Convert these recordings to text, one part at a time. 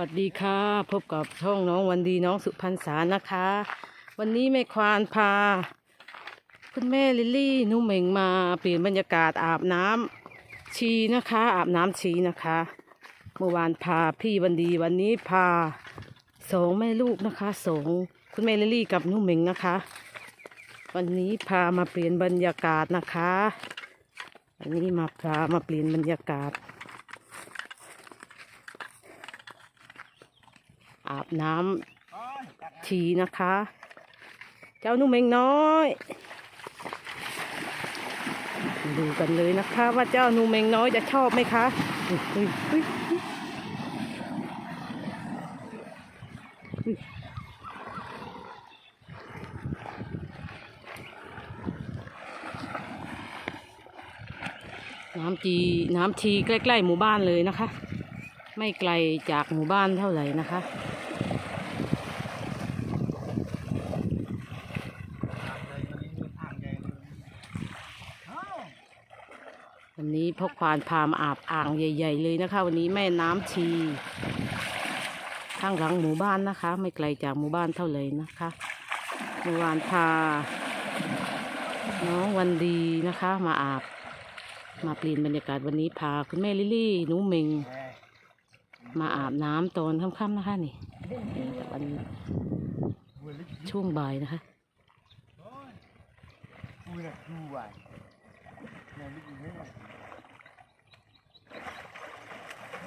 สวัสดีค่ะ พบกับช่องน้องวันดีน้องสุพรรณษานะคะ วันนี้แม่ควานพา คุณแม่ลิลลี่นุ่มเหม่งมาเปลี่ยนบรรยากาศอาบน้ำชีนะคะ อาบน้ำชีนะคะ เมื่อวานพาพี่วันดีวันนี้พาสองแม่ลูกนะคะสองคุณแม่ลิลลี่กับนุ่มเหม่งนะคะ วันนี้พามาเปลี่ยนบรรยากาศนะคะวันนี้มาพามาเปลี่ยนบรรยากาศ อาบน้ำทีนะคะ เจ้านุ่มเองน้อย ดูกันเลยนะคะว่าเจ้านุ่มเองน้อยจะชอบไหมคะน้ำจีน้ำทีใกล้ ๆ หมู่บ้านเลยนะคะ ไม่ไกลจากหมู่บ้านเท่าไหร่นะคะ วันนี้ พกควานพามาอาบอ่างใหญ่ ๆ เลยนะคะ วันนี้แม่น้ำชีข้างหลังหมู่บ้านนะคะ ไม่ไกลจากหมู่บ้านเท่าไหร่นะคะเมื่อวานพาน้องวันดีนะคะ มาอาบ มาเปลี่ยนบรรยากาศวันนี้พาคุณแม่ลิลี่หนูเมงมาอาบน้ำตอนค่ำๆนะคะนี่นี่วันช่วงบ่ายนะคะนั่ง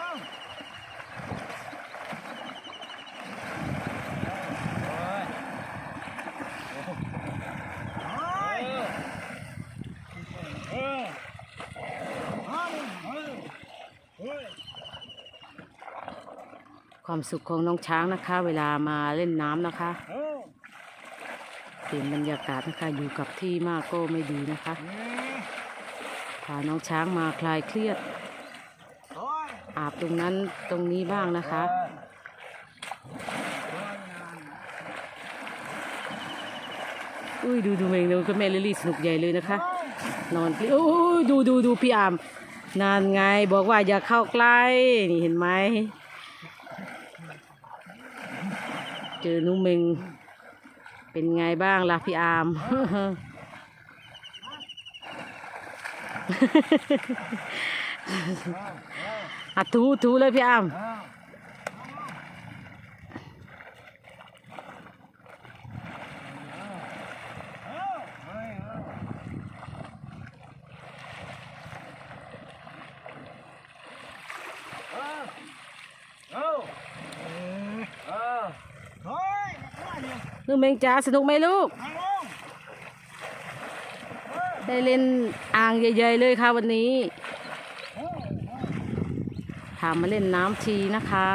ลงโอ้ยเออเอาเออเฮ้ย ความสุขของน้องช้างนะคะ เวลามาเล่นน้ำนะคะเปลี่ยนบรรยากาศนะคะอยู่กับที่มากก็ไม่ดีนะคะพาน้องช้างมาคลายเครียด อาบตรงนั้นตรงนี้บ้างนะคะอุ้ยดูดูเองดูคุณแม่ลิลลี่สนุกใหญ่เลยนะคะ นอนโอ้ดูดูดูพี่อามนานไงบอกว่าอย่าเข้าใกล้นี่เห็นไหม เจอนุ่มเมงเป็นไงบ้างล่ะพี่อามอะถูถูเลยพี่อาม เออเออเฮ้ยมา เนี่ยนุ่มเมงจ๋าสนุกไหมลูก ได้เล่นอ่างใหญ่ๆเลยค่ะวันนี้พามาเล่นน้ำชีนะคะ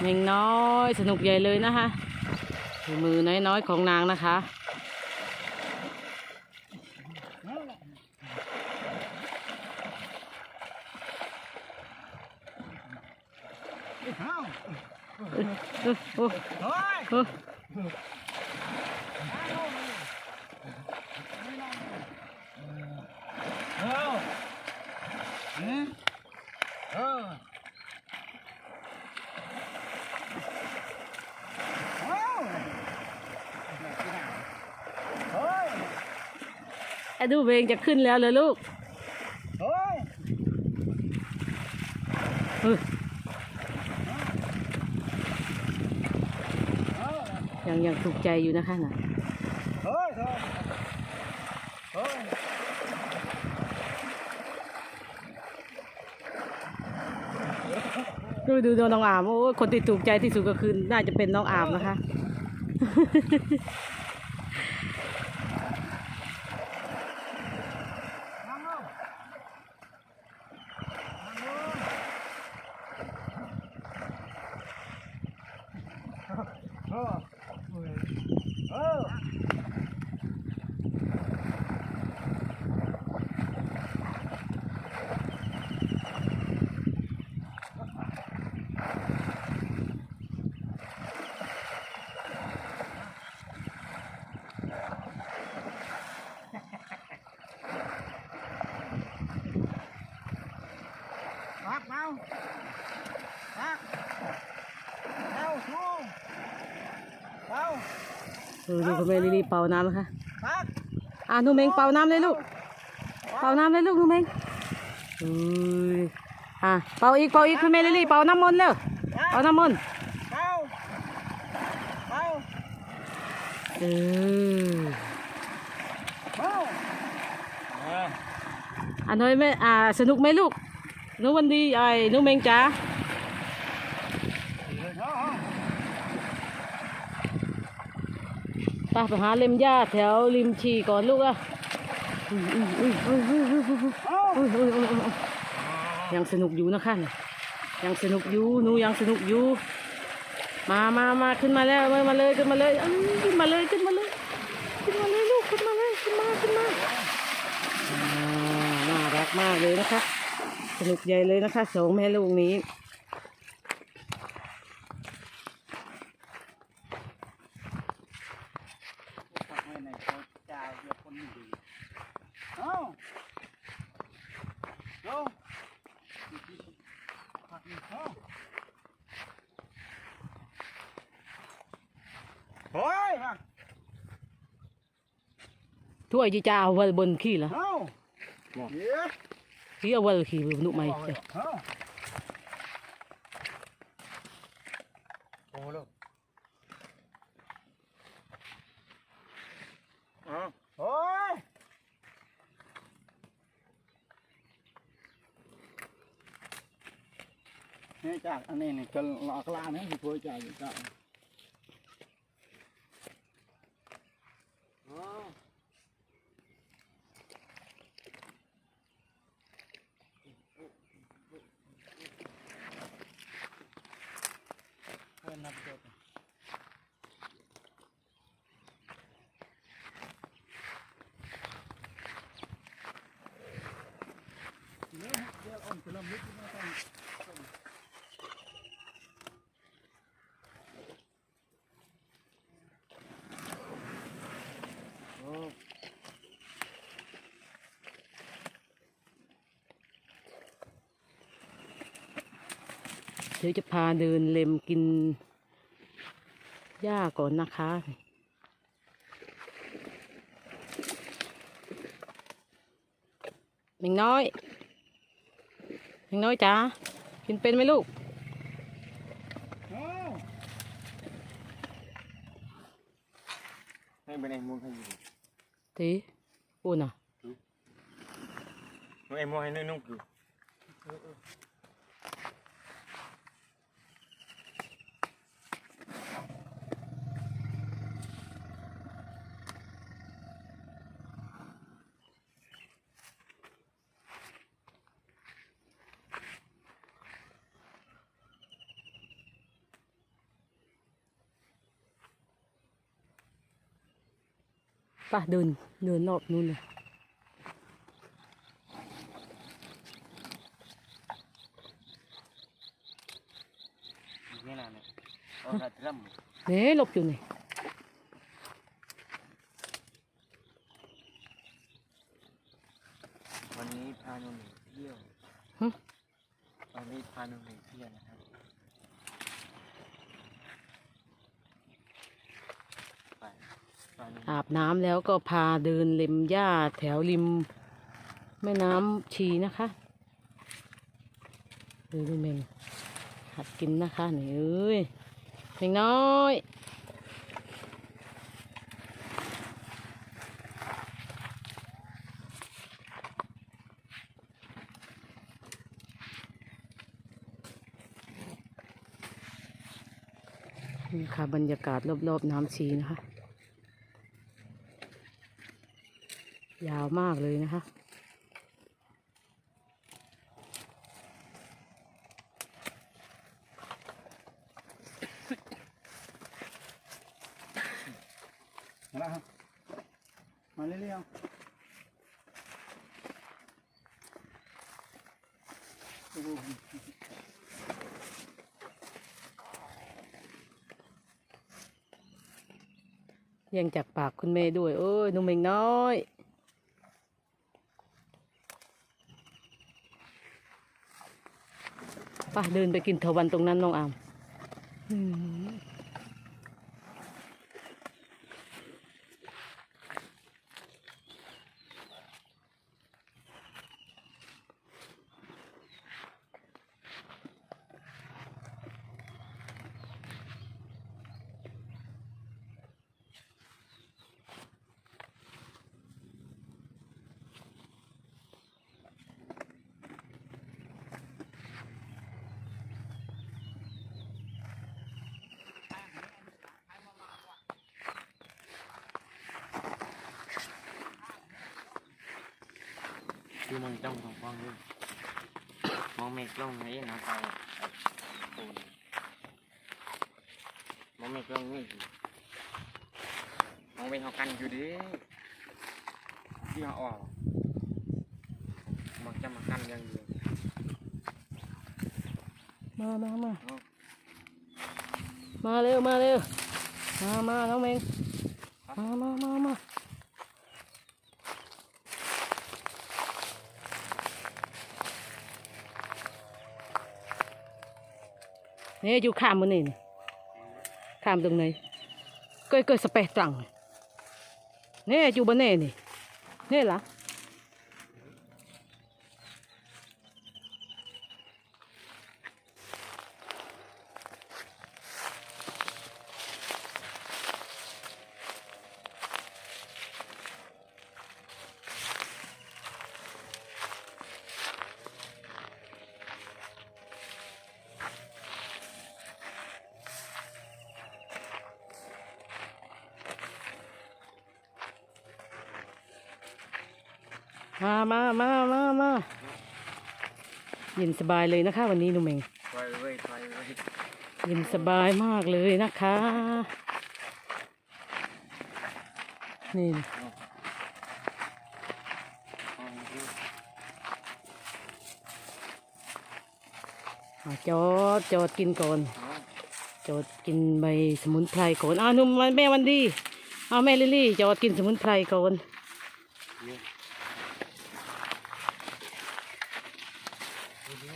เมงน้อยสนุกใหญ่เลยนะคะมือน้อยๆของนางนะคะ เอาเอ้ยเอ้ยโอ้เฮ้ยเอ้ยเอออืมเออเอาเฮ้ยไอ้ดูเบงจะขึ้นแล้วเลยลูกเฮ้ย เอ้ย เออ ยังยังถูกใจอยู่นะคะน่ะเฮ้ยเฮ้ยดูดูน้องอามโอ้คนที่ถูกใจที่สุดก็คือน่าจะเป็นน้องอามนะคะ นั่งลงนั่งลงเออเออ ตักเอาชูเอา เออ ดูคุณแม่ลิลี่เป่าน้ำนะคะตักอะหนูเมงเป่าน้ำเลยลูก เป่าน้ำเลยลูกหนูเมงเอ้ยอะเป่าอีกเป่าอีกคุณแม่ลิลี่เป่าน้ำมนต์เร็วเป่าน้ำมนต์เออาเออเอาอาอันน้อยไหมอ่าสนุกไหมลูกหนูวันดีไอ้หนูเมงจ๋า ไปไปหาเล็มหญ้าแถวริมชีก่อนลูกอะยังสนุกอยู่นะคะเนี่ยยังสนุกอยู่หนูยังสนุกอยู่ มามามาขึ้นมาแล้วมามาเลยขึ้นมาเลยขึ้นมาเลยขึ้นมาเลยขึ้นมาเลยลูกขึ้นมาเลยขึ้นมาขึ้นมาอ่าน่ารักมากเลยนะคะ สนุกใหญ่เลยนะคะสองแม่ลูกนี้ ไว้ในโต๊ะจ่าเดียวคนดีเอาลงตักนี่เอาเฮ้ยมาถ้วยจีจ้าเอาไว้บนขี้ละเอาเดี๋ยวขี้เอาไว้ขี้บนนุกไหมเอาโอ้ลูกเอาโอ้ยนี่ จากอันนี้นี่ก็หลอกลาเนี่ยที่พ่อจากอยู่จากอ๋อ เพื่อนนับจบเนี่ยเดี๋ยวอ่อนจะลำลึกมาตั้งโอ้ เดี๋ยวจะพาเดินเล็มกินหญ้าก่อนนะคะเมงน้อยเมงน้อยจ๋ากินเป็นไหมลูกเอาให้ไปไหนมึงให้อยู่ตีอุ่นอะมึงไอ้มึงให้นุ่งๆอยู่ ป่ะเดินเดินรอบนู้นเลยนี่นะเนี่ยเอาละทรัมเน่หลบอยู่นี่วันนี้พาหนุ่มเที่ยวหึวันนี้พาหนุ่มเที่ยวนะครับไปพาหนุ่ม อาบน้ำแล้วก็พาเดินเล็มหญ้าแถวริมแม่น้ำชีนะคะดูดูเมงหัดกินนะคะนี่เอ้ยเมงน้อยนี่ค่ะบรรยากาศรอบๆน้ำชีนะคะ ยาวมากเลยนะคะ มาแล้วครับมาเรื่อยๆโอ้โหยังจากปากคุณแม่ด้วย โอ้ยหนุ่มเองน้อย ไป่ะเดินไปกินเถาวันตรงนั้นน้องอาม คือมึงจ้องของฟังด้วยมองเมฆลงไหนนะไปปูนมองเมฆลงนี่มองเป็นเขากันอยู่ดิที่เขาออกมันจะมากันอยังเดียวมามามาเอามาเร็วมาเร็วมามาน้องเมงมามามามา นี่ยอยู่ข้ามมันนี่ข้ามตรงไหนเกยเกยสเปะตรังเนี่ยอยู่บนนี่นี่นี่ล่ะ มามามามามาเย็นสบายเลยนะคะ วันนี้หนุ่มเองถอยเว้ยถอยเว้ยเย็นสบายมากเลยนะคะ นี่เอาดิอะจอดจอดกินก่อนเอาจอดกินใบสมุนไพรก่อนอ้าวหนุ่มแม่วันดีอ้าวแม่ลิลลี่จอดกินสมุนไพรก่อน เยอะเอาดิ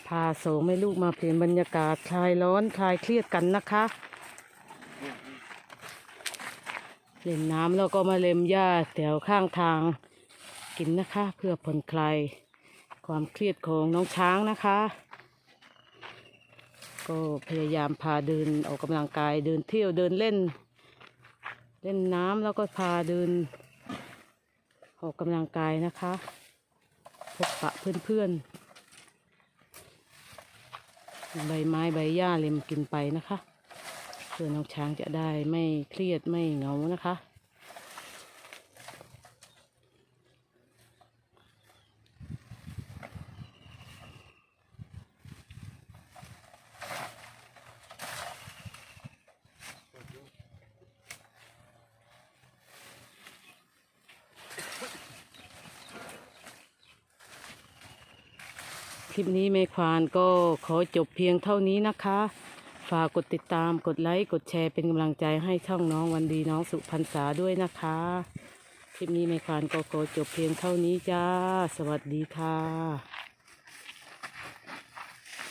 พาโสมให้ลูกมาเปลี่ยนบรรยากาศคลายร้อนคลายเครียดกันนะคะเนี่ยเล่นน้ำแล้วก็มาเล็มหญ้าแถวข้างทางกินนะคะ เพื่อผ่อนคลายความเครียดของน้องช้างนะคะ ก็พยายามพาเดินออกกำลังกายเดินเที่ยวเดินเล่น เล่นน้ำแล้วก็พาเดิน ออกกำลังกายนะคะ พบปะเพื่อนๆ ใบไม้ใบหญ้าเล็มกินไปนะคะ เพื่อน้องช้างจะได้ไม่เครียดไม่เหงานะคะ คลิปนี้เมควานก็ขอจบเพียงเท่านี้นะคะ ฝากกดติดตามกดไลค์กดแชร์เป็นกำลังใจให้ช่องน้องวันดีน้องสุพรรษาด้วยนะคะ คลิปนี้เมควานก็ขอจบเพียงเท่านี้จ้า สวัสดีค่ะ